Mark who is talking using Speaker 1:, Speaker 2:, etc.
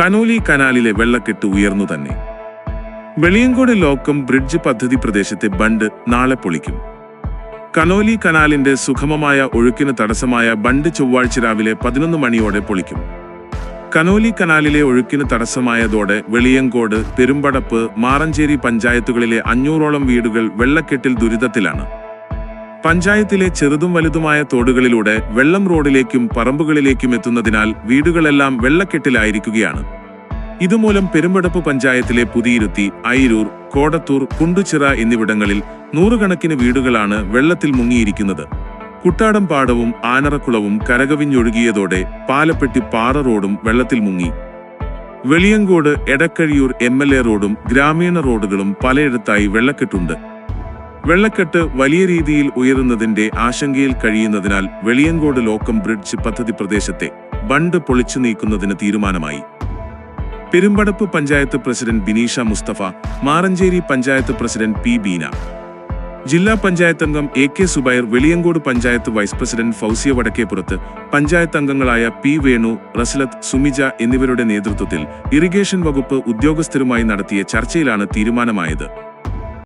Speaker 1: Conolly കനാലിലെ വെള്ളക്കെട്ട് ഉയർന്നു തന്നെ. വെളിയങ്കോട് ലോക്കം ബ്രിഡ്ജ് പദ്ധതി പ്രദേശത്തെ ബണ്ട് നാളെ പൊളിക്കും. കനോലി കനാലിന്റെ സുഗമമായ ഒഴുക്കിന് തടസ്സമായ ബണ്ട് ചൊവ്വാഴ്ച രാവിലെ പതിനൊന്ന് മണിയോടെ പൊളിക്കും. കനോലി കനാലിലെ ഒഴുക്കിന് തടസ്സമായതോടെ വെളിയങ്കോട് പെരുമ്പടപ്പ് മാറഞ്ചേരി പഞ്ചായത്തുകളിലെ അഞ്ഞൂറോളം വീടുകൾ വെള്ളക്കെട്ടിൽ ദുരിതത്തിലാണ്. പഞ്ചായത്തിലെ ചെറുതും വലുതുമായ തോടുകളിലൂടെ വെള്ളം റോഡിലേക്കും പറമ്പുകളിലേക്കും എത്തുന്നതിനാൽ വീടുകളെല്ലാം വെള്ളക്കെട്ടിലായിരിക്കുകയാണ്. ഇതുമൂലം പെരുമ്പടപ്പ് പഞ്ചായത്തിലെ പുതിയിരുത്തി ഐരൂർ കോടത്തൂർ കുണ്ടുചിറ എന്നിവിടങ്ങളിൽ നൂറുകണക്കിന് വീടുകളാണ് വെള്ളത്തിൽ മുങ്ങിയിരിക്കുന്നത്. കുട്ടാടം പാടവും ആനറക്കുളവും കരകവിഞ്ഞൊഴുകിയതോടെ പാലപ്പെട്ടി പാറ റോഡും വെള്ളത്തിൽ മുങ്ങി. വെളിയങ്കോട് എടക്കഴിയൂർ എ റോഡും ഗ്രാമീണ റോഡുകളും പലയിടത്തായി വെള്ളക്കെട്ടുണ്ട്. വെള്ളക്കെട്ട് വലിയ രീതിയിൽ ഉയരുന്നതിന്റെ ആശങ്കയിൽ കഴിയുന്നതിനാൽ വെളിയങ്കോട് ലോക്കം ബ്രിഡ്ജ് പദ്ധതി പ്രദേശത്തെ ബണ്ട് പൊളിച്ചു നീക്കുന്നതിന് തീരുമാനമായി. Perumpadappu panchayat president Bineesha Musthafa Maranchery panchayat president P Beena. ജില്ലാ പഞ്ചായത്ത് അംഗം A K Subair Veliyankode panchayat vice president Fousiya Vadakkeppurath panchayat അംഗങ്ങളായ പി വേണു റസ്ലത്ത് സുമിജ എന്നിവരുടെ നേതൃത്വത്തിൽ ഇറിഗേഷൻ വകുപ്പ് ഉദ്യോഗസ്ഥരുമായി നടത്തിയ ചർച്ചയിലാണ് തീരുമാനമായത്.